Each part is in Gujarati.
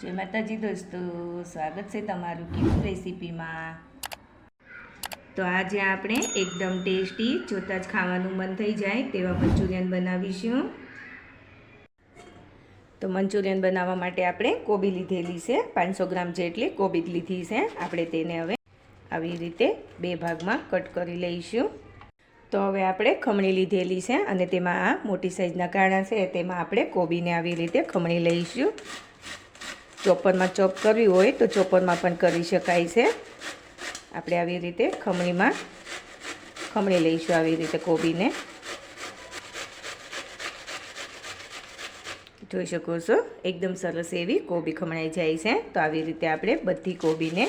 જય માતાજી દોસ્તો, સ્વાગત છે તમારું કિમ રેસીપીમાં? તો આજે આપણે એકદમ ટેસ્ટી, જોતાં જ ખાવાનું મન થઈ જાય તેવા મંચુરિયન બનાવીશું. તો મંચુરિયન બનાવવા માટે આપણે કોબી લીધેલી છે, પાંચસો ગ્રામ જેટલી કોબી લીધી છે. આપણે તેને હવે આવી રીતે બે ભાગમાં કટ કરી લઈશું. તો હવે આપણે ખમણી લીધેલી છે અને તેમાં આ મોટી સાઇઝના કાણા છે, તેમાં આપણે કોબીને આવી રીતે ખમણી લઈશું. ચોપરમાં ચોપ કરવી હોય તો ચોપરમાં પણ કરી શકાય છે. આપણે આવી રીતે ખમણીમાં ખમણી લઈશું આવી રીતે કોબીને. જોઈ શકો છો, એકદમ સરસ એવી કોબી ખમણાઈ જાય છે. તો આવી રીતે આપણે બધી કોબીને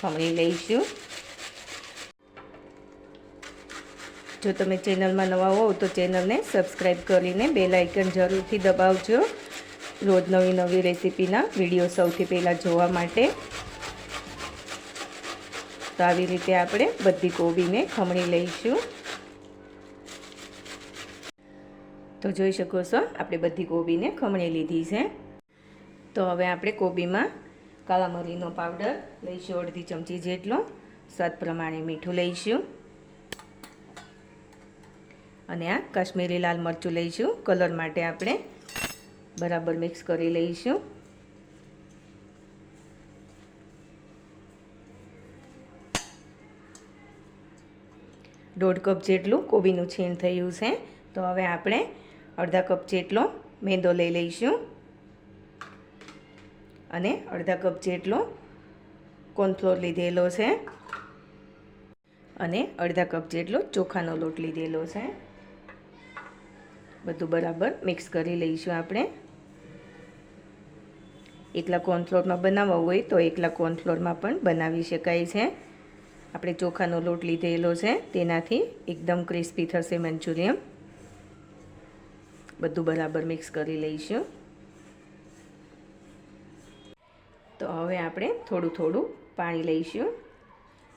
ખમણી લઈશું. જો તમે ચેનલમાં નવા હોવ તો ચેનલને સબસ્ક્રાઈબ કરીને બેલ આઇકન જરૂરથી દબાવજો. રોજ નવી નવી રેસીપીના વીડિયો સૌથી પહેલાં જોવા માટે. તો આવી રીતે આપણે બધી કોબીને ખમણી લઈશું. તો જોઈ શકો છો, આપણે બધી કોબીને ખમણી લીધી છે. તો હવે આપણે કોબીમાં કાળા મરીનો પાવડર લઈશું, અડધી ચમચી જેટલો. સ્વાદ પ્રમાણે મીઠું લઈશું. અને આ કાશ્મીરી લાલ મરચું લઈશું. કલર માટે આપણે બરાબર મિક્સ કરી લઈશું. દોઢ કપ જેટલું કોબીનું છીણ થયું છે. તો હવે આપણે અડધા કપ જેટલો મેંદો લઈ લઈશું. અને અડધા કપ જેટલો કોર્નફ્લોર લીધેલો છે. અને અડધા કપ જેટલો ચોખાનો લોટ લીધેલો છે. બધું બરાબર મિક્સ કરી લઈશું આપણે. એકલા કોર્નફ્લોરમાં બનાવવા હોય તો એકલા કોર્નફ્લોરમાં પણ બનાવી શકાય છે. આપણે ચોખાનો લોટ લીધેલો છે, તેનાથી એકદમ ક્રિસ્પી થશે મંચુરિયન. બધું બરાબર મિક્સ કરી લઈશું. તો હવે આપણે થોડું થોડું પાણી લઈશું.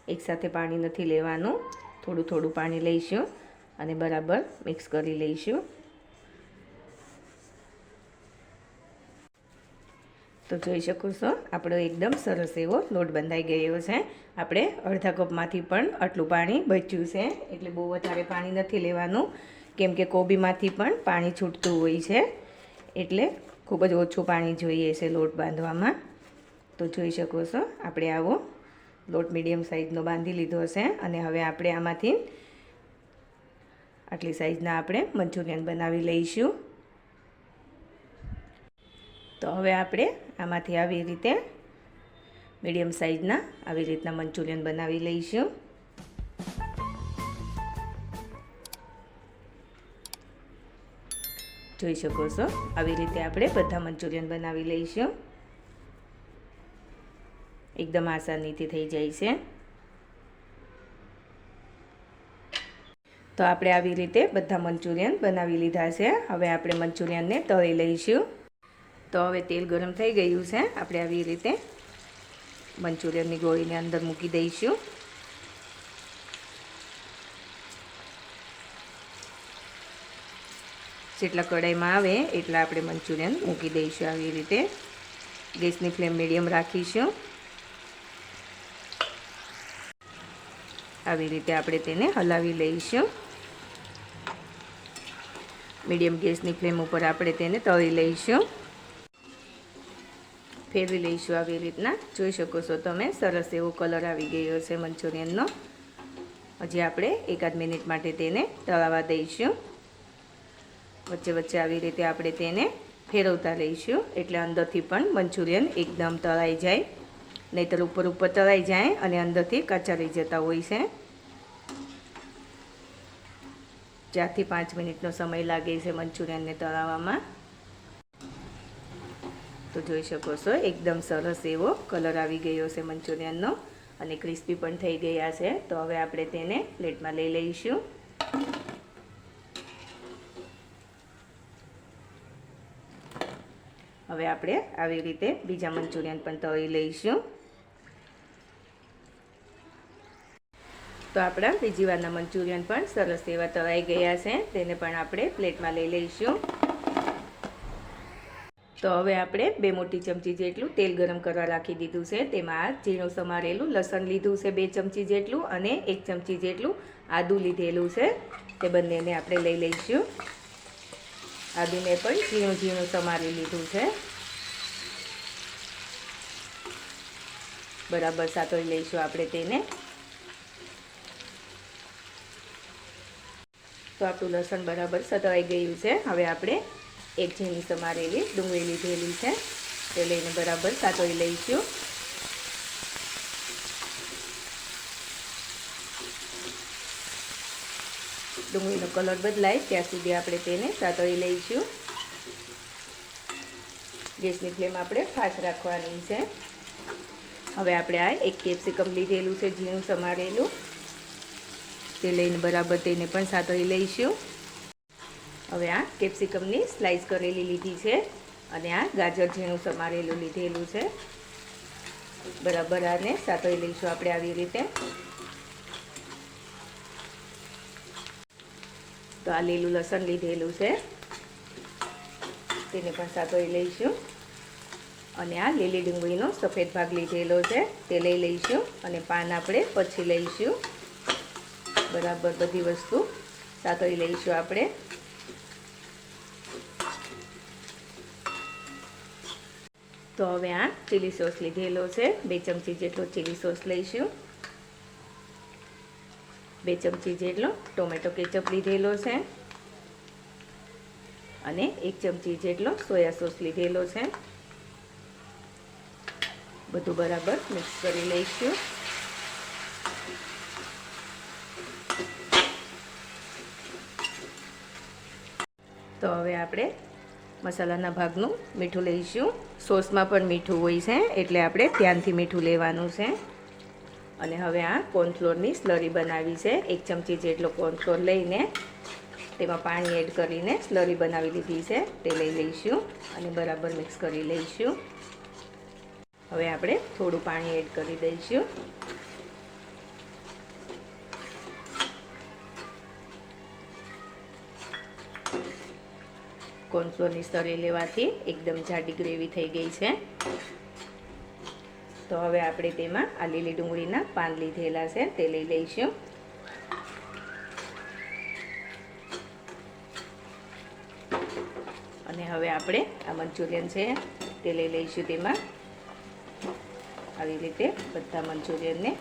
એકસાથે પાણી નથી લેવાનું. થોડું થોડું પાણી લઈશું અને બરાબર મિક્સ કરી લઈશું. તો જોઈ શકો છો. આપણો એકદમ સરસ એવો લોટ બંધાઈ ગયો છે. આપણે અડધા કપમાંથી પણ આટલું પાણી બચ્યું છે. એટલે બહુ વધારે પાણી નથી લેવાનું. કેમ કે કોબીમાંથી પણ પાણી છૂટતું હોય છે. એટલે ખૂબ જ ઓછું પાણી જોઈએ છે લોટ બાંધવામાં. તો જોઈ શકો છો, આપણે આવો લોટ મીડિયમ સાઇઝનો બાંધી લીધો છે. અને હવે આપણે આમાંથી આટલી સાઇઝના આપણે મંચુરિયન બનાવી લઈશું. તો હવે આપણે આમાંથી આવી રીતે મીડિયમ સાઇઝના આવી રીતના મંચુરિયન બનાવી લઈશું. જોઈ શકો છો, આવી રીતે આપણે બધા મંચુરિયન બનાવી લઈશું. એકદમ આસાનીથી થઈ જાય છે. તો આપણે આવી રીતે બધા મંચુરિયન બનાવી લીધા છે. હવે આપણે મંચુરિયનને તળી લઈશું. તો હવે તેલ ગરમ થઈ ગયું છે. આપણે આવી રીતે મંચુરિયનની ગોળીને અંદર મૂકી દઈશું. જેટલા કઢાઈમાં આવે એટલા આપણે મંચુરિયન મૂકી દઈશું આવી રીતે. ગેસની ફ્લેમ મીડિયમ રાખીશું. આવી રીતે આપણે તેને હલાવી લઈશું. મીડિયમ ગેસની ફ્લેમ ઉપર આપણે તેને તળી લઈશું. ફેરવી લઈશું આવી રીતના. જોઈ શકો છો તમે, સરસ એવો કલર આવી ગયો છે મંચુરિયનનો. હજી આપણે એકાદ મિનિટ માટે તેને તળાવવા દઈશું. વચ્ચે વચ્ચે આવી રીતે આપણે તેને ફેરવતા રહીશું એટલે અંદરથી પણ મંચુરિયન એકદમ તળાઈ જાય. નહીતર ઉપર ઉપર તળાઈ જાય અને અંદરથી કાચા રહી જતા હોય છે. ચારથી પાંચ મિનિટનો સમય લાગે છે મંચુરિયનને તળાવવામાં. તો જોઈ શકો છો, એકદમ સરસ એવો કલર આવી ગયો છે મંચુરિયનનો અને ક્રિસ્પી પણ થઈ ગયા છે. તો હવે આપણે તેને પ્લેટમાં લઈ લઈશું. હવે આપણે આવી રીતે બીજા મંચુરિયન પણ તળી લઈશું. તો આપણા બીજી વારના મંચુરિયન પણ સરસ એવા તળાઈ ગયા છે, તેને પણ આપણે પ્લેટમાં લઈ લઈશું. તો હવે આપણે બે મોટી ચમચી જેટલું તેલ ગરમ કરવા રાખી દીધું છે. તેમાં ઝીણું સમારેલું લસણ લીધું છે બે ચમચી જેટલું અને એક ચમચી જેટલું આદું લીધેલું છે. તે બંનેને આપણે લઈ લઈશું. આદુને પણ ઝીણું ઝીણું સમારી લીધું છે. બરાબર સાતોઈ લઈશું આપણે તેને. તો આપણું લસણ બરાબર સતવાઈ ગયું છે. હવે આપણે એક ઝીણી સમારેલી ડુંગળી લીધેલી છે. તે લઈને બરાબર સાતોઈ લઈશું. ડુંગળીનો કલર બદલાય ત્યાં સુધી આપણે તેને સાતોઈ લઈશું. ગેસની ફ્લેમ આપણે ફાસ્ટ રાખવાની છે. હવે આપણે આ એક કેપ્સિકમ લીધેલું છે, ઝીણું સમારેલું. તે લઈને બરાબર તેને પણ સાતોઈ લઈશું. હવે આ કેપ્સિકમની સ્લાઇસ કરેલી લીધી છે અને આ ગાજર ઝીણું સમારેલું લીધેલું છે. બરાબર આને સાતોઈ લઈશું આપણે આવી રીતે. તો આ લીલું લસણ લીધેલું છે. તેને પણ સાતોઈ લઈશું. અને આ લીલી ડુંગળીનો સફેદ ભાગ લીધેલો છે, તે લઈ લઈશું અને પાન આપણે પછી લઈશું. બરાબર બધી વસ્તુ સાતોઈ લઈશું આપણે. તો હવે આ ચીલી સોસ લીધેલો છે. બે ચમચી જેટલો ચીલી સોસ લઈશું. બે ચમચી જેટલો ટોમેટો કેચઅપ લીધેલો છે. અને એક ચમચી જેટલો સોયા સોસ લીધેલો છે. બધું બરાબર મિક્સ કરી લઈશું. તો હવે આપણે મસાલાના ભાગનું મીઠું લઈશું. સોસમાં પણ મીઠું હોય છે, એટલે આપણે ધ્યાનથી મીઠું લેવાનું છે. અને હવે આ કોર્નફ્લોરની સ્લરી બનાવી છે. એક ચમચી જેટલો કોર્નફ્લોર લઈને તેમાં પાણી એડ કરીને સ્લરી બનાવી લીધી છે, તે લઈ લઈશું અને બરાબર મિક્સ કરી લઈશું. હવે આપણે થોડું પાણી એડ કરી દઈશું. કોર્નફ્લોરની સ્તરે લેવાથી એકદમ જાડી ગ્રેવી થઈ ગઈ છે. તો હવે આપણે તેમાં આ લીલી ડુંગળીના પાન લીધેલા છે, તે લઈ લઈશું. અને હવે આપણે આ મંચુરિયન છે, તે લઈ લઈશું તેમાં. આવી રીતે બધા મંચુરિયનને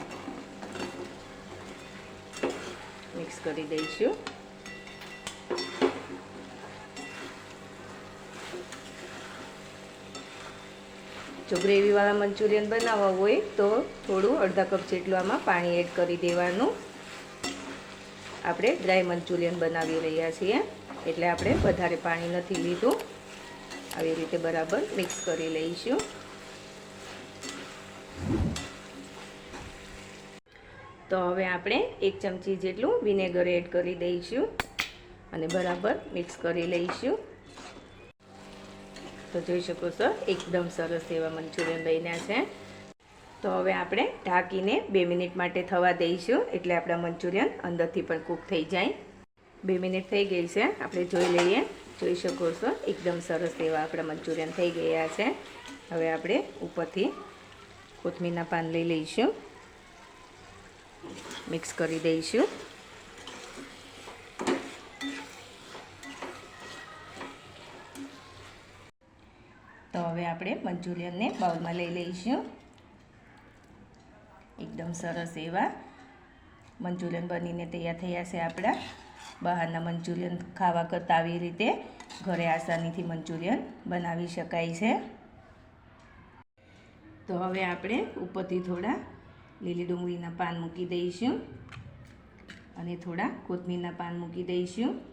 મિક્સ કરી દઈશું. જો ગ્રેવીવાળા મંચુરિયન બનાવવા હોય તો થોડું અડધા કપ જેટલું આમાં પાણી એડ કરી દેવાનું. આપણે ડ્રાય મંચુરિયન બનાવી રહ્યા છીએ, એટલે આપણે વધારે પાણી નથી લીધું. આવી રીતે બરાબર મિક્સ કરી લઈશું. તો હવે આપણે એક ચમચી જેટલું વિનેગર એડ કરી દઈશું અને બરાબર મિક્સ કરી લઈશું. તો જોઈ શકો છો, એકદમ સરસ એવા મંચુરિયન બન્યા છે. તો હવે આપણે ઢાંકીને બે મિનિટ માટે થવા દઈશું, એટલે આપણા મંચુરિયન અંદરથી પણ કૂક થઈ જાય. બે મિનિટ થઈ ગઈ છે, આપણે જોઈ લઈએ. જોઈ શકો છો, એકદમ સરસ એવા આપણા મંચુરિયન થઈ ગયા છે. હવે આપણે ઉપરથી કોથમીરના પાન લઈ લઈશું. મિક્સ કરી દઈશું. મંચુરિયનને બાઉલમાં લઈ લઈશું. એકદમ સરસ એવા મંચુરિયન બનીને તૈયાર થયા છે આપણા. બહારના મંચુરિયન ખાવા કરતાં આવી રીતે ઘરે આસાનીથી મંચુરિયન બનાવી શકાય છે. તો હવે આપણે ઉપરથી થોડા લીલી ડુંગળીના પાન મૂકી દઈશું અને થોડા કોથમીરના પાન મૂકી દઈશું.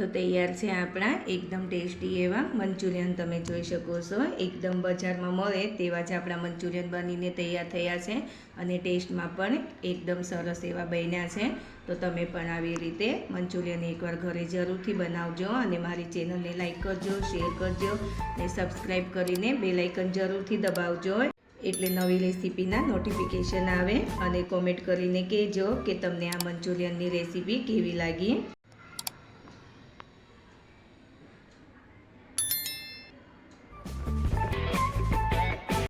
તો તૈયાર છે આપણા એકદમ ટેસ્ટી એવા મંચુરિયન તમે જોઈ શકો છો. એકદમ બજારમાં મળે તેવા જ આપણા મંચુરિયન બનીને તૈયાર થયા છે અને ટેસ્ટમાં પણ એકદમ સરસ એવા બન્યા છે. તો તમે પણ આવી રીતે મંચુરિયન એકવાર ઘરે જરૂરથી બનાવજો અને મારી ચેનલને લાઈક કરજો, શેર કરજો અને સબસ્ક્રાઈબ કરીને બે લાઇકન જરૂરથી દબાવજો. એટલે નવી રેસીપીના નોટિફિકેશન આવે અને કોમેન્ટ કરીને કહેજો કે તમને આ મંચુરિયનની રેસીપી કેવી લાગી.